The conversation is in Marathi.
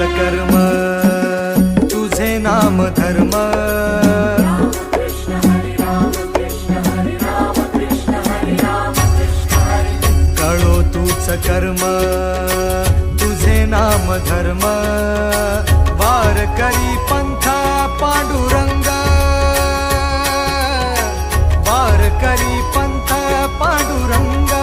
कर्म तुझे नाम धर्म. कळो तूच कर्म तुझे नाम धर्म. वार करी पंथा पांडुरंग. वार करी पंथा पांडुरंग.